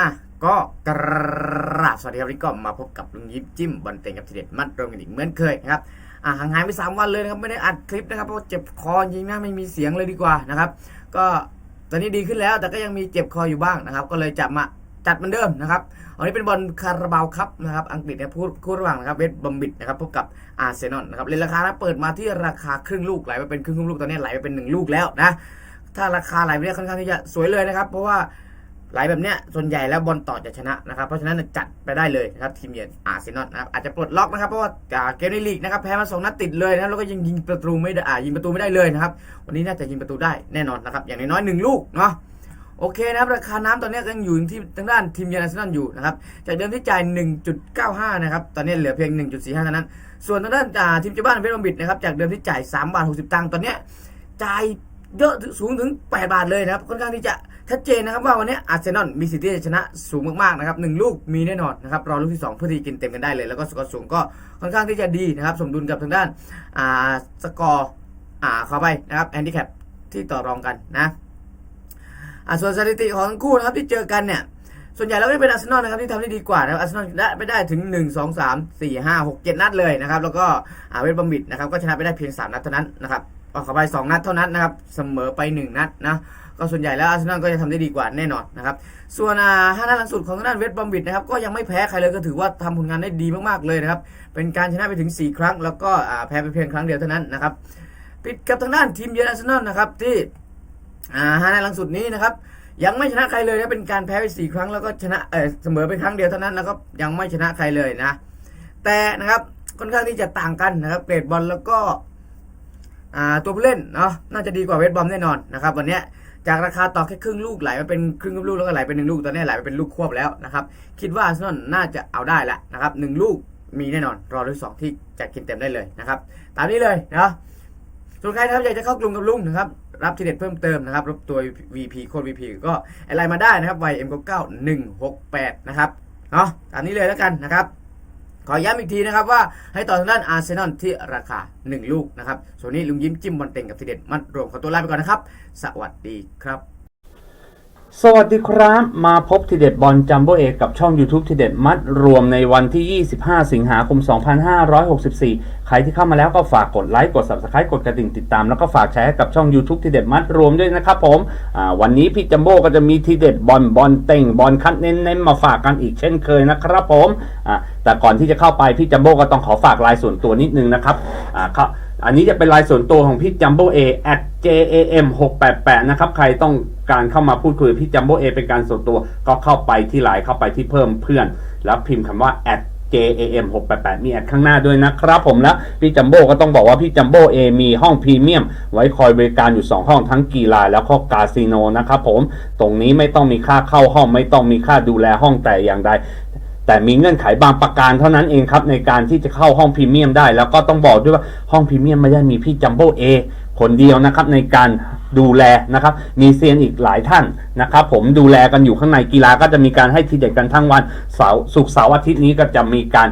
อะก็กราบสวัสดีครับนนี้ก็มาพบกับลุงยิ้มจิ้มบอลเต็งกับทีเด็ดมัดรวมกันอีกเหมือนเคยนะครับอะห่างหายไปสามวันเลยนะครับไม่ได้อัดคลิปนะครับเพราะเจ็บคอจริงนะไม่มีเสียงเลยดีกว่านะครับ ก็ตอนนี้ดีขึ้นแล้วแต่ก็ยังมีเจ็บคออยู่บ้างนะครับ ก็เลยจะมาจัดเหมือนเดิมนะครับวันนี้เป็นบอลคาราบาวครับนะครับอังกฤษเนี่ยพูดคู่ระหว่างนะครับเวสต์บอมบิดนะครับพบกับอาร์เซนอลนะครับเลนราคานะเปิดมาที่ราคาครึ่งลูกไหลไปเป็นครึ่งลูกตอนนี้ไหลไปเป็นหนึ่งลูกแล้วนะถ้าราคาไหลไปเนี่ยค่อนข้างที่จะสวยเลยนะครับ เพราะว่า ไหลแบบเนี้ยส่วนใหญ่แล้วบอลต่อจะชนะนะครับ เพราะฉะนั้นจัดไปได้เลยนะครับทีมเยือนอาร์เซนอลนะครับอาจจะปลดล็อกนะครับเพราะว่าเกมในลีกนะครับแพ้มาสองนัดติดเลยนะครับแล้วก็ยังยิงประตูไม่ได้อ่ายิงประตูไม่ได้เลยนะครับวันนี้น่าจะยิงประตูได้แน่นอนนะครับอย่างน้อยๆหนึ่งลูกเนาะโอเคนะครับราคาน้ำตอนนี้ยังอยู่ที่ทางด้านทีมเยือนอาร์เซนอลอยู่นะครับจากเดิมที่จ่าย 1.95 นะครับตอนนี้เหลือเพียง 1.45เท่านั้น ส่วนทางด้านทีมเจ้าบ้านเวสต์บรอมบิดนะครับจากเดิมที่จ่าย3บาท60ตังค์ตอนนี้จ่ายเยอะถึงสูงถึง 8 บาทเลยนะครับค่อนข้างที่จะ ชัดเจนนะครับว่าวันนี้อาร์เซนอลมีสิทธิ์ที่จะชนะสูงมากๆนะครับหนึ่งลูกมีแน่นอนนะครับรอลูกที่ 2 เพื่อที่กินเต็มกันได้เลย แล้วก็สกอร์สูงก็ค่อนข้างที่จะดีนะครับสมดุลกับทางด้านอ่าสกอร์อ่าขอไปนะครับแอนดิแคปที่ต่อรองกันนะอ่าส่วนสถิติของทั้งคู่นะครับที่เจอกันเนี่ยส่วนใหญ่แล้วก็เป็นอาร์เซนอลนะครับที่ทำได้ดีกว่านะครับอาร์เซนอลได้ไปได้ถึง 1 2 3 4 5 6 7 นัดเลยนะครับแล้วก็อาเวสต์บอมบิดนะครับก็ชนะไปได้เพียง 3 นัดเท่านั้นนะครับเอาเข้าไป2นัดเท่านั้นนะครับเสมอไป 1 นัดนะ ก็ส่วนใหญ่แล้วอาร์เซนอลก็จะทำได้ดีกว่าแน่นอนนะครับ ส่วนอ่าห้านัดหลังสุดของทางด้านเวสต์บอมบิดนะครับก็ยังไม่แพ้ใครเลยก็ถือว่าทำผลงานได้ดีมากๆเลยนะครับ เป็นการชนะไปถึง 4 ครั้ง แล้วก็อ่าแพ้ไปเพียงครั้งเดียวเท่านั้นนะครับปิดกับทางด้านทีมเยือนอาร์เซนอลนะครับที่อ่าห้านัดหลังสุดนี้นะครับยังไม่ชนะใครเลยนะเป็นการแพ้ไปสี่ครั้งแล้วก็ชนะเออเสมอไปครั้งเดียวเท่านั้นแล้วก็ยังไม่ชนะใครเลยนะ แต่นะครับค่อนข้างที่จะต่างกันนะครับเกรดบอลแล้วก็ตัวผู้เล่นเนาะน่าจะดีกว่าเวสบอมแน่นอนนะครับวันนี้ จากราคาต่อแค่ครึ่งลูกไหลมาเป็นครึ่งลูกแล้วก็ไหลเป็นหนึ่งลูกตอนนี้ไหลไปเป็นลูกควบแล้วนะครับคิดว่าอาร์เซนอลน่าจะเอาได้ละนะครับหนึ่งลูกมีแน่นอนรอลูกสองที่จะกินเต็มได้เลยนะครับตามนี้เลยนะส่วนใครนะครับอยากจะเข้ากลุ่มกับลุงนะครับรับทีเด็ดเพิ่มเติมนะครับรับตัว VP โค้ด VP ก็อดไลน์มาได้นะครับ YM9168 นะครับเนาะตามนี้เลยแล้วกันนะครับ ขอย้ำอีกทีนะครับว่าให้ต่อทางด้านอาร์เซนอลที่ราคา 1 ลูกนะครับส่วนนี้ลุงยิ้มจิ้มบอลเต็งกับทีเด็ดมัดรวมขอตัวลาไปก่อนนะครับ สวัสดีครับ สวัสดีครับ มาพบทีเด็ดบอลจัมโบเอกกับช่อง YouTube ทีเด็ดมัดรวมในวันที่ 25 สิงหาคม 2564 ใครที่เข้ามาแล้วก็ฝากกดไลค์กด Subscribe กดกระดิ่งติดตาม แล้วก็ฝากแชร์ให้กับช่อง YouTube ทีเด็ดมัดรวมด้วยนะครับผมวันนี้พี่จัมโบ้ก็จะมีทีเด็ดบอลบอลเต็งบอลคัดเน้นๆมาฝากกันอีกเช่นเคยนะครับผมแต่ก่อนที่จะเข้าไปพี่จัมโบ้ก็ต้องขอฝากลน์ส่วนตัวนิดนึงนะครับเข้า อันนี้จะเป็นไลน์ส่วนตัวของพี่จัมโบ้เอ at jam 6 8 8นะครับ ใครต้องการเข้ามาพูดคุยพี่จัมโบ้เอเป็นการส่วนตัว ก็เข้าไปที่ไลน์เข้าไปที่เพิ่มเพื่อน แล้วพิมพ์คำว่า at jam 6 8 8มีแอดข้างหน้าด้วยนะครับผมและพี่จัมโบ้ก็ต้องบอกว่าพี่จัมโบ้เอมีห้องพรีเมียม ไว้คอยบริการอยู่ 2 ห้องทั้งกีฬาแล้วก็คาสิโนนะครับผม ตรงนี้ไม่ต้องมีค่าเข้าห้องไม่ต้องมีค่าดูแลห้องแต่อย่างใด แต่มีเงื่อนไขบางประการเท่านั้นเองครับในการที่จะเข้าห้องพรีเมียมได้ แล้วก็ต้องบอกด้วยว่าห้องพรีเมียมไม่ได้มีพี่จัมโบ้เอคนเดียวนะครับในการดูแลนะครับมีเซียนอีกหลายท่านนะครับผมดูแลกันอยู่ข้างในกีฬาก็จะมีการให้ทีเด็ดกันทั้งวันเสาร์ศุกร์เสาร์อาทิตย์นี้ก็จะมีการ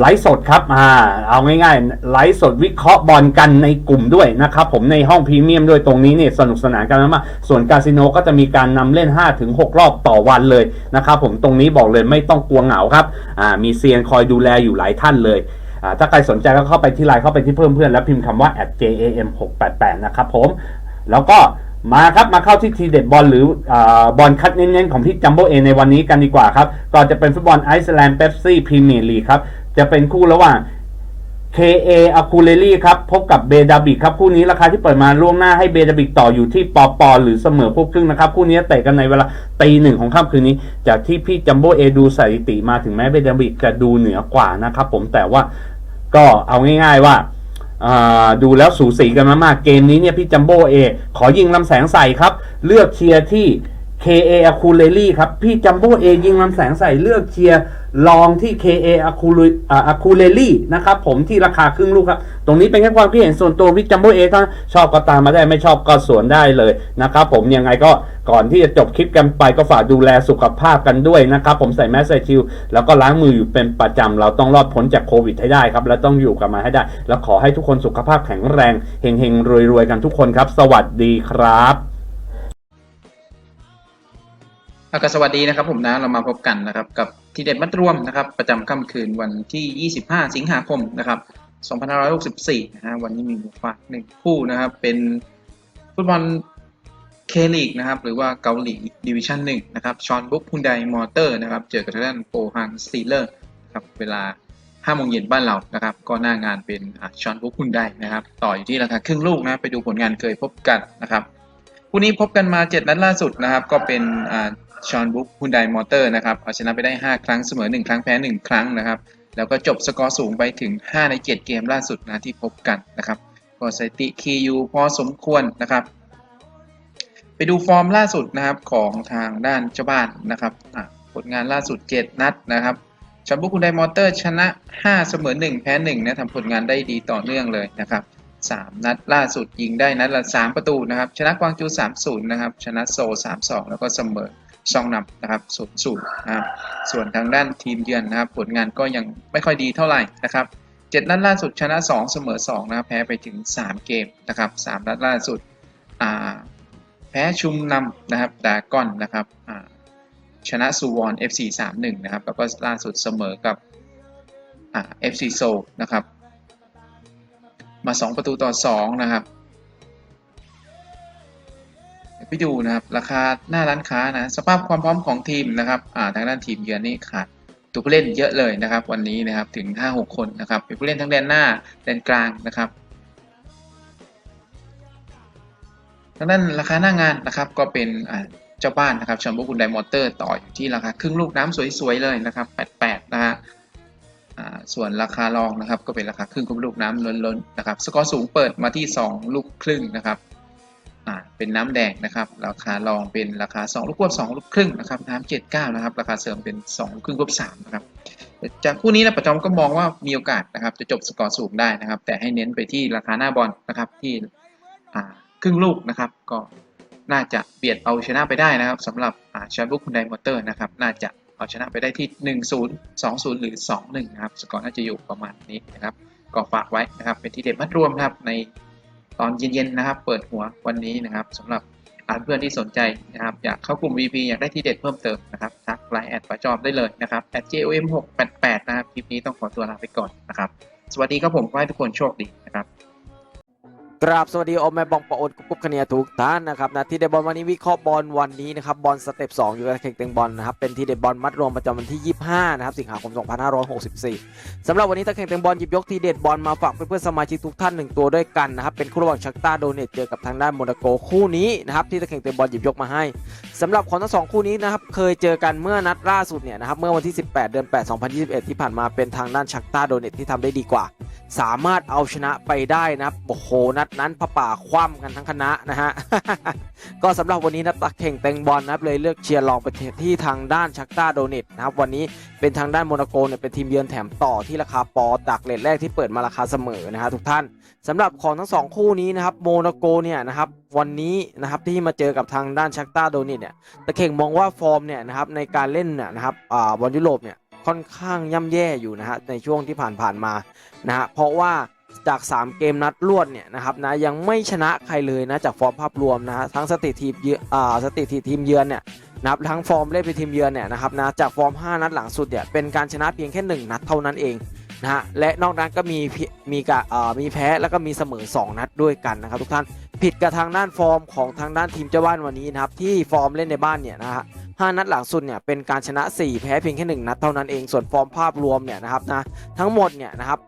ไลฟ์สดครับอ่าเอาง่ายๆ ไลฟ์สดวิเคราะห์บอลกันในกลุ่มด้วยนะครับผมในห้องพรีเมียมด้วยตรงนี้เนี่ยสนุกสนานกันมากส่วนคาสิโนก็จะมีการนำเล่น 5-6 รอบต่อวันเลยนะครับผมตรงนี้บอกเลยไม่ต้องกลัวเหงาครับอ่ามีเซียนคอยดูแลอยู่หลายท่านเลยอ่าถ้าใครสนใจก็เข้าไปที่ไลน์เข้าไปที่เพิ่มเพื่อนแล้วพิมพ์คำว่า @jam 6 8 8 นะครับผมแล้วก็มาครับมาเข้าที่ทีเด็ดบอลหรืออาบอลคัดเน้นๆของพี่จัมโบ้เอในวันนี้กันดีกว่าครับก็จะเป็นฟุตบอลไอซ์แลนด์เ e ปซี่พรีเมียร์ลีกครับ จะเป็นคู่ระหว่าง KA อาคูเลลี่ครับ พบกับเบดาบิกครับ คู่นี้ราคาที่เปิดมาล่วงหน้าให้เบดาบิกต่ออยู่ที่ปอปอหรือเสมอพวกครึ่งนะครับ คู่นี้เตะกันในเวลาตีหนึ่งของค่ำคืนนี้ จากที่พี่จัมโบ้เอดูสถิติมาถึงแม้เบดาบิกจะดูเหนือกว่านะครับผมแต่ว่าก็เอาง่ายๆว่าอ่าดูแล้วสูสีกันมากๆเกมนี้เนี่ยพี่จัมโบ้เอขอยิงลำแสงใส่ครับ เลือกเชียร์ที่ KA a c u l e l y ครับ พี่จัมโบ้เอยิงลำแสงใส่เลือกเชียร์ลองที่ KA a c u l e อ่า a c u l e l y นะครับผมที่ราคาครึ่งลูกครับ ตรงนี้เป็นแค่ความคิดเห็นส่วนตัวพี่จัมโบ้เอถ้าชอบก็ตามมาได้ไม่ชอบก็สวนได้เลยนะครับผมยังไงก็ก่อนที่จะจบคลิปกันไปก็ฝากดูแลสุขภาพกันด้วยนะครับ ผมใส่แมสใส่ชิลแล้วก็ล้างมืออยู่เป็นประจำเราต้องรอดพ้นจากโควิดให้ได้ครับ และต้องอยู่กับมันให้ได้ แล้วขอให้ทุกคนสุขภาพแข็งแรงเฮงๆรวยๆกันทุกคนครับ สวัสดีครับ ก็สวัสดีนะครับผมนะเรามาพบกันนะครับกับทีเด็ดมัดรวมนะครับประจำค่ำคืนวันที่ 25 สิงหาคมนะครับ2564นะฮะวันนี้มีมาฝากหนึ่งคู่นะครับเป็นฟุตบอลเคลีกนะครับหรือว่าเกาหลีดิวิชั่นหนึ่งนะครับชอนบุ๊กฮุนไดมอเตอร์นะครับเจอกับทางด้านโปฮังสตีเลอร์นะครับเวลา5โมงเย็นบ้านเรานะครับก็หน้างานเป็นชอนบุ๊กฮุนไดนะครับต่ออยู่ที่ราคาครึ่งลูกนะไปดูผลงานเคยพบกันนะครับคู่นี้พบกันมา 7 นัดล่าสุดนะครับก็เป็น ชอนบุ๊กฮุนไดมอเตอร์นะครับเอาชนะไปได้ 5 ครั้งเสมอ 1 ครั้งแพ้ 1 ครั้งนะครับ แล้วก็จบสกอร์สูงไปถึง 5 ใน 7 เกมล่าสุดนะที่พบกันนะครับก็สถิติคียูพอสมควรนะครับ ไปดูฟอร์มล่าสุดนะครับของทางด้านเจ้าบ้านนะครับผลงานล่าสุด 7 นัดนะครับชอนบุ๊กฮุนไดมอเตอร์ชนะ 5 เสมอ 1 แพ้1นะทำผลงานได้ดีต่อเนื่องเลยนะครับ3 นัดล่าสุดยิงได้นัดละ 3 ประตูนะครับ ชนะกวางจู 3-0 นะครับ ชนะโซ 3-2 แล้วก็เสมอ ซองนำนะครับ0-0นะครับส่วนทางด้านทีมเยือนนะครับ ผลงานก็ยังไม่ค่อยดีเท่าไหร่นะครับ7นัดล่าสุดชนะ 2 เสมอ2นะแพ้ไปถึง 3 เกมนะครับ3นัดล่าสุดแพ้ชุมนำนะครับดากอนนะครับชนะซูวอน FC 3-1นะครับแล้วก็ล่าสุดเสมอกับอ่า FC โซนะครับมา 2 ประตูต่อ2นะครับ ไปดูนะครับราคาหน้าร้านค้านะสภาพความพร้อมของทีมนะครับอ่าทางด้านทีมเยือนนี่ขาดตัวผู้เล่นเยอะเลยนะครับ วันนี้นะครับถึง 5-6 คนนะครับเป็นผู้เล่นทั้งแดนหน้าแดนกลางนะครับทางด้านราคาหน้างานนะครับก็เป็นอ่าเจ้าบ้านนะครับชอนบุกุนไดมอเตอร์ต่ออยู่ที่ราคาครึ่งลูกน้ำสวยๆเลยนะครับ88นะฮะอ่าส่วนราคารองนะครับก็เป็นราคาครึ่งกับลูกน้ำล้นๆนะครับสกอร์สูงเปิดมาที่ 2 ลูกครึ่งนะครับ อ่าเป็นน้ำแดงนะครับ ราคารองเป็นราคา2ลูกควบ2ลูกครึ่งนะครับน้ำ79นะครับ ราคาเสริมเป็น2ลูกครึ่งควบ3นะครับจากคู่นี้นะประจอมก็มองว่ามีโอกาสนะครับ จะจบสกอร์สูงได้นะครับ แต่ให้เน้นไปที่ราคาหน้าบอลนะครับที่ครึ่งลูกนะครับ ก็น่าจะเบียดเอาชนะไปได้นะครับสำหรับอ่าชาบุกคุณไดมอเตอร์นะครับ น่าจะเอาชนะไปได้ที่ 1 0 2 0 หรือ 2 1 นะครับ สกอร์น่าจะอยู่ประมาณนี้นะครับ ก็ฝากไว้นะครับ เป็นที่เด็ดมัดรวมนะครับใน ตอนเย็นๆนะครับ เปิดหัววันนี้นะครับสำหรับเพื่อนที่สนใจนะครับอยากเข้ากลุ่ม VP อยากได้ที่เด็ดเพิ่มเติมนะครับทักไลน์แอดประจอมได้เลยนะครับ @jom 6 8 8 นะครับคลิปนี้ต้องขอตัวลาไปก่อนนะครับ สวัสดีครับผมขอให้ทุกคนโชคดีนะครับ กราบสวัสดีโอแม่บองปะโอนกุ๊บกุ๊บคะเนียทุกท่านนะครับนะที่เดดบอลวันนี้วิเคราะห์บอลวันนี้นะครับบอลสเต็ป2อยู่กับเข่งเต็งบอลนะครับเป็นที่เดดบอลมัดรวมประจำวันที่ 25 นะครับสิงหาคม 2564สำหรับวันนี้ตะเข่งเต็งบอลหยิบยกทีเด็ดบอลมาฝากเพื่อนๆสมาชิกทุกท่านหนึ่งตัวด้วยกันนะครับเป็นคู่ระหว่างชักตาโดเนตเจอกับทางด้านโมนาโกคู่นี้นะครับที่ตะเข่งเต็งบอลหยิบยกมาให้สำหรับของทั้งสองคู่นี้นะครับเคยเจอกันเมื่อนัดล่าสุดเนี่ยนะครับเมื่อวันที่ 18 เดือน 8 2021 ที่ผ่านมาเป็นทางด้านชักตาโดเนตที่ทำได้ดีกว่า สามารถเอาชนะไปได้นะโอ้โหนัดนั้นพระป่าคว่ำกันทั้งคณะนะฮะ ก็สำหรับวันนี้นะตักเข่งเต็งบอลนะครับเลยเลือกเชียร์ลองไปที่ทางด้านชักต้าโดเนตนะครับวันนี้เป็นทางด้านโมนาโกเนี่ยเป็นทีมเยือนแถมต่อที่ราคาปอจากเลทแรกที่เปิดมาราคาเสมอนะฮะทุกท่านสำหรับของทั้งสองคู่นี้นะครับโมนาโกเนี่ยนะครับวันนี้นะครับที่มาเจอกับทางด้านชักต้าโดเนตเนี่ยตะเข่งมองว่าฟอร์มเนี่ยนะครับในการเล่นเนี่ยนะครับอ่าบอลยุโรปเนี่ย ค่อนข้างย่ำแย่อยู่นะฮะในช่วงที่ผ่านๆมานะฮะเพราะว่าจาก 3 เกมนัดรวดเนี่ยนะครับนะยังไม่ชนะใครเลยนะจากฟอร์มภาพรวมนะฮะทั้งสติทีมเยือนอ่าสถิติทีมเยือนเนี่ยนับทั้งฟอร์มเล่นเป็นทีมเยือนเนี่ยนะครับนะจากฟอร์ม 5 นัดหลังสุดเนี่ยเป็นการชนะเพียงแค่ 1 นัดเท่านั้นเองนะฮะและนอกนั้นก็มีพิมีกะอ่ามีแพ้แล้วก็มีเสมอ 2 นัดด้วยกันนะครับทุกท่านผิดกับทางด้านฟอร์มของทางด้านทีมเจ้าบ้านวันนี้นะครับที่ฟอร์มเล่นในบ้านเนี่ยนะฮะ ห้านัดหลังสุดเนี่ยเป็นการชนะ 4 แพ้เพียงแค่ 1 นัดเท่านั้นเองส่วนฟอร์มภาพรวมเนี่ยนะครับนะทั้งหมดเนี่ยนะครับ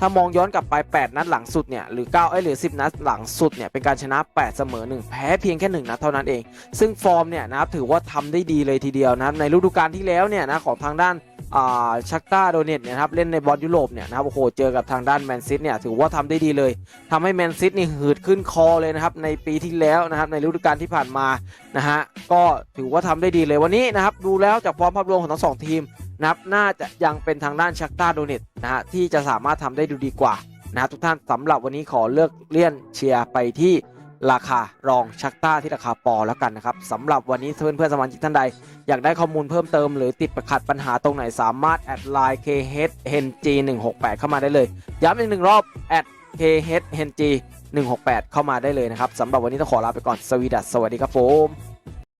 ถ้ามองย้อนกลับไป 8 นัดหลังสุดเนี่ยหรือ9เอ้ยหรือ 10 นัดหลังสุดเนี่ยเป็นการชนะ 8 เสมอ 1 แพ้เพียงแค่ 1 นัดเท่านั้นเอง ซึ่งฟอร์มเนี่ยนะครับถือว่าทำได้ดีเลยทีเดียวนะครับในฤดูกาลที่แล้วเนี่ยนะของทางด้าน ชักตาโดเนตเนี่ยครับเล่นในบอลยุโรปเนี่ยนะครับโอ้โหเจอกับทางด้านแมนซิตเนี่ยถือว่าทำได้ดีเลยทำให้แมนซิตนี่หืดขึ้นคอเลยนะครับในปีที่แล้วนะครับในฤดูกาลที่ผ่านมานะฮะก็ถือว่าทำได้ดีเลยวันนี้นะครับดูแล้วจากฟอร์มภาพรวมของทั้งสองทีมนะครับน่าจะยังเป็นทางด้านชักตาโดเนตนะฮะที่จะสามารถทำได้ดูดีกว่านะทุกท่านสำหรับวันนี้ขอเลือกเลี่ยนเชียร์ไปที่ ราคารองชักต้าที่ราคาปอแล้วกันนะครับสำหรับวันนี้เพื่อนเพื่อนๆสมาชิกท่านใด อยากได้ข้อมูลเพิ่มเติมหรือติดประขัดปัญหาตรงไหนสามารถแอดไลน์ khng168 เข้ามาได้เลย ย้ำอีกหนึ่งรอบแอด khng168 เข้ามาได้เลยนะครับสำหรับวันนี้ต้องขอลาไปก่อนสวีดัสสวัสดีครับผม